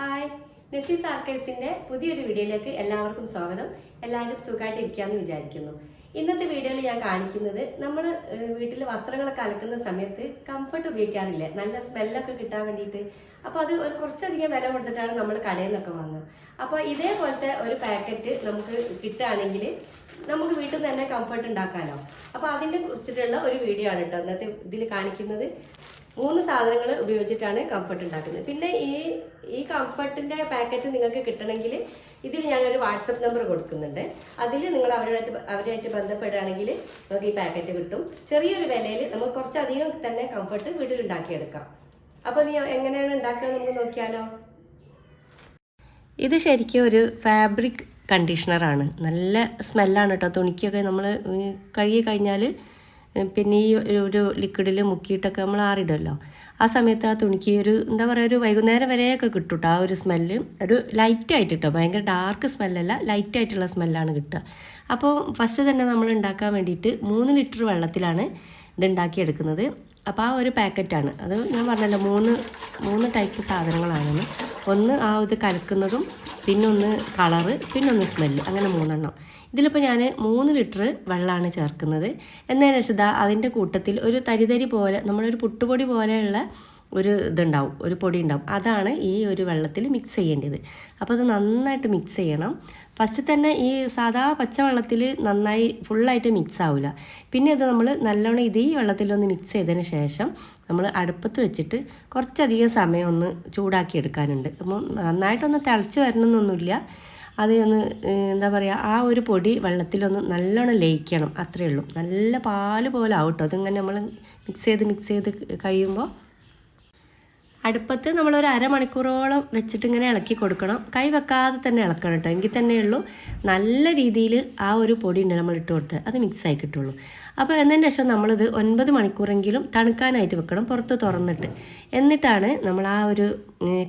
Hi Messi's ആർക്കൈവ്സിന്റെ പുതിയൊരു വീഡിയോയിലേക്ക് എല്ലാവർക്കും സ്വാഗതം. എല്ലാവരും സുഖമായിട്ട് ഇരിക്കാന്ന് വിചാരിക്കുന്നു. ഇന്നത്തെ വീഡിയോയിൽ ഞാൻ കാണിക്കുന്നത് നമ്മൾ വീട്ടിൽ വസ്ത്രങ്ങളൊക്കെ അലക്കുന്ന സമയത്ത് കംഫർട്ട് ഉപയോഗിക്കാറില്ല? നല്ല സ്മെല്ലൊക്കെ കിട്ടാൻ വേണ്ടിയിട്ട്. അപ്പോൾ അത് ഒരു കുറച്ചധികം വില കൊടുത്തിട്ടാണ് നമ്മൾ കടയിൽ നിന്നൊക്കെ വാങ്ങുക. അപ്പോൾ ഇതേപോലത്തെ ഒരു പാക്കറ്റ് നമുക്ക് കിട്ടുകയാണെങ്കിൽ നമുക്ക് വീട്ടിൽ നിന്ന് തന്നെ കംഫർട്ട് ഉണ്ടാക്കാമല്ലോ അപ്പോൾ അതിനെ കുറിച്ചിട്ടുള്ള ഒരു വീഡിയോ ആണ് കേട്ടോ ഇന്നത്തെ ഇതിൽ കാണിക്കുന്നത്. മൂന്ന് സാധനങ്ങൾ ഉപയോഗിച്ചിട്ടാണ് കംഫർട്ട് ഉണ്ടാക്കുന്നത്. പിന്നെ ഈ ഈ കംഫർട്ടിന്റെ പാക്കറ്റ് നിങ്ങൾക്ക് കിട്ടണമെങ്കിൽ ഇതിൽ ഞാനൊരു വാട്സപ്പ് നമ്പർ കൊടുക്കുന്നുണ്ട്. അതിൽ നിങ്ങൾ അവരുമായിട്ട് അവരുമായിട്ട് ബന്ധപ്പെടുകയാണെങ്കിൽ നമുക്ക് ഈ പാക്കറ്റ് കിട്ടും. ചെറിയൊരു വിലയിൽ നമുക്ക് കുറച്ചധികം തന്നെ കംഫർട്ട് വീട്ടിൽ ഉണ്ടാക്കിയെടുക്കാം അപ്പോൾ നീ എങ്ങനെയാണ് ഉണ്ടാക്കുക നമുക്ക് നോക്കിയാലോ. ഇത് ശരിക്കും ഒരു ഫാബ്രിക് കണ്ടീഷണറാണ്. നല്ല സ്മെല്ലാണ് കേട്ടോ തുണിക്കൊക്കെ നമ്മൾ കഴുകി കഴിഞ്ഞാൽ പിന്നെ ഈ ഒരു- ലിക്വിഡിൽ മുക്കിയിട്ടൊക്കെ നമ്മൾ ആറിടുമല്ലോ ആ സമയത്ത് ആ തുണിക്ക് ഒരു എന്താ പറയുക ഒരു വൈകുന്നേരം വരെയൊക്കെ കിട്ടും കേട്ടോ ആ ഒരു സ്മെല്ല്. ഒരു ലൈറ്റ് ആയിട്ട് കേട്ടോ ഭയങ്കര ഡാർക്ക് സ്മെല്ലല്ല ലൈറ്റ് ആയിട്ടുള്ള സ്മെല്ലാണ് കിട്ടുക. അപ്പോൾ ഫസ്റ്റ് തന്നെ നമ്മൾ ഉണ്ടാക്കാൻ വേണ്ടിയിട്ട് മൂന്ന് ലിറ്റർ വെള്ളത്തിലാണ് ഇത് ഉണ്ടാക്കിയെടുക്കുന്നത് അപ്പോൾ ആ ഒരു പാക്കറ്റാണ്. അത് ഞാൻ പറഞ്ഞല്ലോ മൂന്ന് മൂന്ന് ടൈപ്പ് സാധനങ്ങളാണെന്ന് ഒന്ന് ആ ഇത് കലക്കുന്നതും പിന്നൊന്ന് കളറ് പിന്നൊന്ന് സ്മെല്ല് അങ്ങനെ മൂന്നെണ്ണം. ഇതിലിപ്പോൾ ഞാൻ മൂന്ന് ലിറ്റർ വെള്ളമാണ് ചേർക്കുന്നത്. എന്നതിന് ശേഷം അതിന്റെ കൂട്ടത്തിൽ ഒരു തരിതരി പോലെ നമ്മളൊരു പുട്ടുപൊടി പോലെയുള്ള ഒരു ഇതുണ്ടാവും ഒരു പൊടി ഉണ്ടാവും. അതാണ് ഈ ഒരു വെള്ളത്തിൽ മിക്സ് ചെയ്യേണ്ടത്. അപ്പോൾ അത് നന്നായിട്ട് മിക്സ് ചെയ്യണം. ഫസ്റ്റ് തന്നെ ഈ സാധാ പച്ചവെള്ളത്തിൽ നന്നായി ഫുള്ളായിട്ട് മിക്സ് ആവില്ല പിന്നെ അത് നമ്മൾ നല്ലോണം ഇത് വെള്ളത്തിലൊന്ന് മിക്സ് ചെയ്തതിന് ശേഷം നമ്മൾ അടുപ്പത്ത് വെച്ചിട്ട് കുറച്ചധികം സമയം ഒന്ന് ചൂടാക്കി എടുക്കാനുണ്ട്. അപ്പം നന്നായിട്ടൊന്ന് തിളച്ച് വരണമെന്നൊന്നുമില്ല. അത് ഒന്ന് എന്താ പറയുക ആ ഒരു പൊടി വെള്ളത്തിലൊന്ന് നല്ലോണം ലയിക്കണം. അത്രയേ ഉള്ളൂ. നല്ല പാൽ പോലെ ആവട്ടോ അതിങ്ങനെ നമ്മൾ മിക്സ് ചെയ്ത് മിക്സ് ചെയ്ത് കഴിയുമ്പോൾ അടുപ്പത്ത് നമ്മളൊരു അരമണിക്കൂറോളം വെച്ചിട്ട് ഇങ്ങനെ ഇളക്കി കൊടുക്കണം. കൈ വെക്കാതെ തന്നെ ഇളക്കണം കേട്ടോ. എങ്കിൽ തന്നെ ഉള്ളൂ നല്ല രീതിയിൽ ആ ഒരു പൊടി ഉണ്ട് നമ്മൾ ഇട്ട് കൊടുത്ത് അത് മിക്സ് ആയി കിട്ടുള്ളൂ. അപ്പോൾ എന്നതിന് ശേഷം നമ്മളിത് ഒൻപത് മണിക്കൂറെങ്കിലും തണുക്കാനായിട്ട് വെക്കണം പുറത്ത് തുറന്നിട്ട്. എന്നിട്ടാണ് നമ്മൾ ആ ഒരു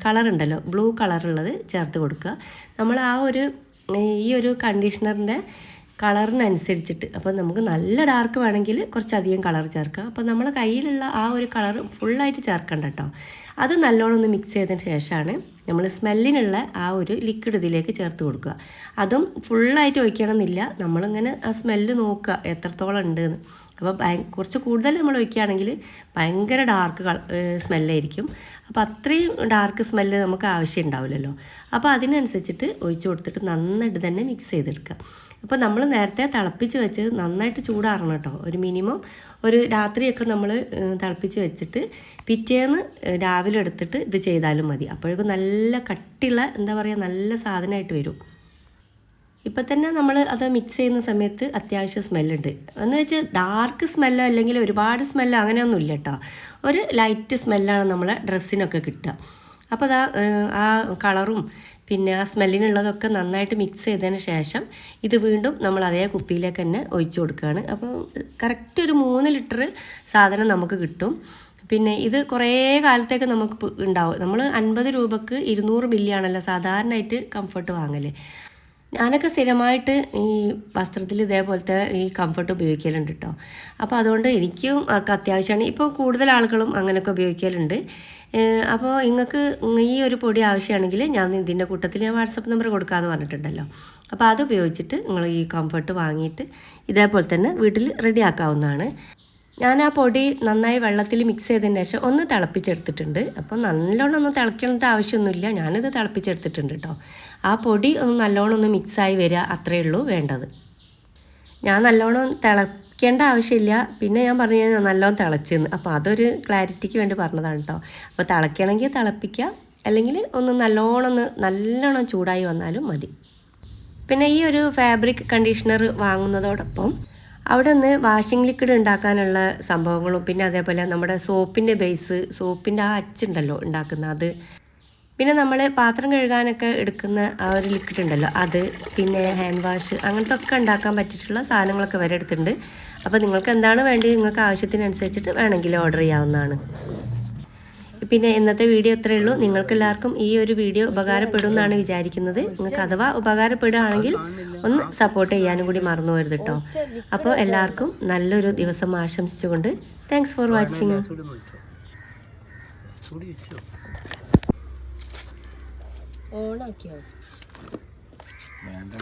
കളർ ഉണ്ടല്ലോ ബ്ലൂ കളറുള്ളത് ചേർത്ത് കൊടുക്കുക. നമ്മൾ ആ ഒരു ഈ ഒരു കണ്ടീഷണറിന്റെ കളറിനനുസരിച്ചിട്ട്. അപ്പോൾ നമുക്ക് നല്ല ഡാർക്ക് വേണമെങ്കിൽ കുറച്ചധികം കളർ ചേർക്കുക അപ്പോൾ നമ്മുടെ കയ്യിലുള്ള ആ ഒരു കളർ ഫുള്ളായിട്ട് ചേർക്കണ്ട കേട്ടോ. അത് നല്ലോണം ഒന്ന് മിക്സ് ചെയ്തതിന് ശേഷമാണ് നമ്മൾ സ്മെല്ലിനുള്ള ആ ഒരു ലിക്വിഡ് ഇതിലേക്ക് ചേർത്ത് കൊടുക്കുക. അതും ഫുള്ളായിട്ട് ഒഴിക്കണം എന്നില്ല നമ്മളിങ്ങനെ ആ സ്മെല്ല് നോക്കുക എത്രത്തോളം ഉണ്ട് എന്ന് അപ്പോൾ കുറച്ച് കൂടുതൽ നമ്മൾ ഒഴിക്കുകയാണെങ്കിൽ ഭയങ്കര ഡാർക്ക് സ്മെല്ലായിരിക്കും. അപ്പോൾ അത്രയും ഡാർക്ക് സ്മെല്ല് നമുക്ക് ആവശ്യം ഉണ്ടാവില്ലല്ലോ. അപ്പോൾ അതിനനുസരിച്ചിട്ട് ഒഴിച്ചു കൊടുത്തിട്ട് നന്നായിട്ട് തന്നെ മിക്സ് ചെയ്തെടുക്കുക. അപ്പോൾ നമ്മൾ നേരത്തെ തിളപ്പിച്ച് വെച്ച് നന്നായിട്ട് ചൂടാറണം കേട്ടോ. ഒരു മിനിമം ഒരു രാത്രിയൊക്കെ നമ്മൾ തിളപ്പിച്ച് വെച്ചിട്ട് പിറ്റേന്ന് രാവിലെ എടുത്തിട്ട് ഇത് ചെയ്താലും മതി. അപ്പോഴേക്കും നല്ല കട്ടിയുള്ള എന്താ പറയുക നല്ല സാധനമായിട്ട് വരും. ഇപ്പം തന്നെ നമ്മൾ അത് മിക്സ് ചെയ്യുന്ന സമയത്ത് അത്യാവശ്യം സ്മെല്ലുണ്ട്. എന്ന് വെച്ച് ഡാർക്ക് സ്മെല്ലോ അല്ലെങ്കിൽ ഒരുപാട് സ്മെല്ലോ അങ്ങനെയൊന്നും ഇല്ല കേട്ടോ. ഒരു ലൈറ്റ് സ്മെല്ലാണ് നമ്മളെ ഡ്രസ്സിനൊക്കെ കിട്ടുക. അപ്പോൾ അതാ ആ കളറും പിന്നെ ആ സ്മെല്ലിനുള്ളതൊക്കെ നന്നായിട്ട് മിക്സ് ചെയ്തതിന് ശേഷം ഇത് വീണ്ടും നമ്മൾ അതേ കുപ്പിയിലേക്ക് തന്നെ ഒഴിച്ചു കൊടുക്കുകയാണ്. അപ്പോൾ കറക്റ്റ് ഒരു മൂന്ന് ലിറ്റർ സാധനം നമുക്ക് കിട്ടും. പിന്നെ ഇത് കുറേ കാലത്തേക്ക് നമുക്ക് ഉണ്ടാവും. നമ്മൾ അൻപത് രൂപക്ക് ഇരുന്നൂറ് മില്ലിയാണല്ലോ സാധാരണയായിട്ട് കംഫർട്ട് വാങ്ങൽ. ഞാനൊക്കെ സ്ഥിരമായിട്ട് ഈ വസ്ത്രത്തിൽ ഇതേപോലത്തെ ഈ കംഫർട്ട് ഉപയോഗിക്കലുണ്ട് കേട്ടോ അപ്പോൾ അതുകൊണ്ട് എനിക്കും ഒക്കെ അത്യാവശ്യമാണ്. ഇപ്പോൾ കൂടുതൽ ആളുകളും അങ്ങനെയൊക്കെ ഉപയോഗിക്കലുണ്ട്. അപ്പോൾ നിങ്ങൾക്ക് ഈ ഒരു പൊടി ആവശ്യമാണെങ്കിൽ ഞാൻ ഇതിന്റെ കൂട്ടത്തിൽ ഞാൻ വാട്സപ്പ് നമ്പർ കൊടുക്കാമെന്ന് പറഞ്ഞിട്ടുണ്ടല്ലോ. അപ്പോൾ അത് ഉപയോഗിച്ചിട്ട് നിങ്ങൾ ഈ കംഫർട്ട് വാങ്ങിയിട്ട് ഇതേപോലെ തന്നെ വീട്ടിൽ റെഡിയാക്കാവുന്നതാണ് ഞാൻ ആ പൊടി നന്നായി വെള്ളത്തിൽ മിക്സ് ചെയ്തതിന് ശേഷം ഒന്ന് തിളപ്പിച്ചെടുത്തിട്ടുണ്ട്. അപ്പോൾ നല്ലോണം ഒന്ന് തിളക്കേണ്ട ആവശ്യമൊന്നുമില്ല. ഞാനിത് തിളപ്പിച്ചെടുത്തിട്ടുണ്ട് കേട്ടോ ആ പൊടി ഒന്ന് നല്ലോണം ഒന്ന് മിക്സായി വരിക അത്രയേ ഉള്ളൂ വേണ്ടത്. ഞാൻ നല്ലോണം തിളയ്ക്കേണ്ട ആവശ്യമില്ല. പിന്നെ ഞാൻ പറഞ്ഞു കഴിഞ്ഞാൽ നല്ലോണം തിളച്ചെന്ന്. അപ്പോൾ അതൊരു ക്ലാരിറ്റിക്ക് വേണ്ടി പറഞ്ഞതാണ് കേട്ടോ അപ്പോൾ തിളയ്ക്കണമെങ്കിൽ തിളപ്പിക്കുക അല്ലെങ്കിൽ ഒന്ന് നല്ലോണം ഒന്ന് നല്ലോണം ചൂടായി വന്നാലും മതി. പിന്നെ ഈ ഒരു ഫാബ്രിക് കണ്ടീഷണർ വാങ്ങുന്നതോടൊപ്പം അവിടെ നിന്ന് വാഷിംഗ് ലിക്വിഡ് ഉണ്ടാക്കാനുള്ള സംഭവങ്ങളും പിന്നെ അതേപോലെ നമ്മുടെ സോപ്പിന്റെ ബേസ് സോപ്പിന്റെ ആ അച്ചുണ്ടല്ലോ ഉണ്ടാക്കുന്ന അത് പിന്നെ നമ്മൾ പാത്രം കഴുകാനൊക്കെ എടുക്കുന്ന ആ ഒരു ലിക്വിഡ് ഉണ്ടല്ലോ അത് പിന്നെ ഹാൻഡ് വാഷ് അങ്ങനത്തെ ഒക്കെ ഉണ്ടാക്കാൻ പറ്റിയിട്ടുള്ള സാധനങ്ങളൊക്കെ വരെ എടുത്തിട്ടുണ്ട്. അപ്പോൾ നിങ്ങൾക്ക് എന്താണ് വേണ്ടത്? നിങ്ങൾക്ക് ആവശ്യത്തിനനുസരിച്ചിട്ട് വേണമെങ്കിൽ ഓർഡർ ചെയ്യാവുന്നതാണ്. പിന്നെ ഇന്നത്തെ വീഡിയോ ഇത്രയേ ഉള്ളൂ. നിങ്ങൾക്ക് എല്ലാവർക്കും ഈ ഒരു വീഡിയോ ഉപകാരപ്പെടും എന്നാണ് വിചാരിക്കുന്നത്. നിങ്ങൾക്ക് അഥവാ ഉപകാരപ്പെടുകയാണെങ്കിൽ ഒന്ന് സപ്പോർട്ട് ചെയ്യാനും കൂടി മറന്നു വരുത് കേട്ടോ അപ്പോൾ എല്ലാവർക്കും നല്ലൊരു ദിവസം ആശംസിച്ചുകൊണ്ട് താങ്ക്സ് ഫോർ വാച്ചിങ് സുടി വെച്ചോ സുടി വെച്ചോ ഓണാക്കിയോ? വേണ്ട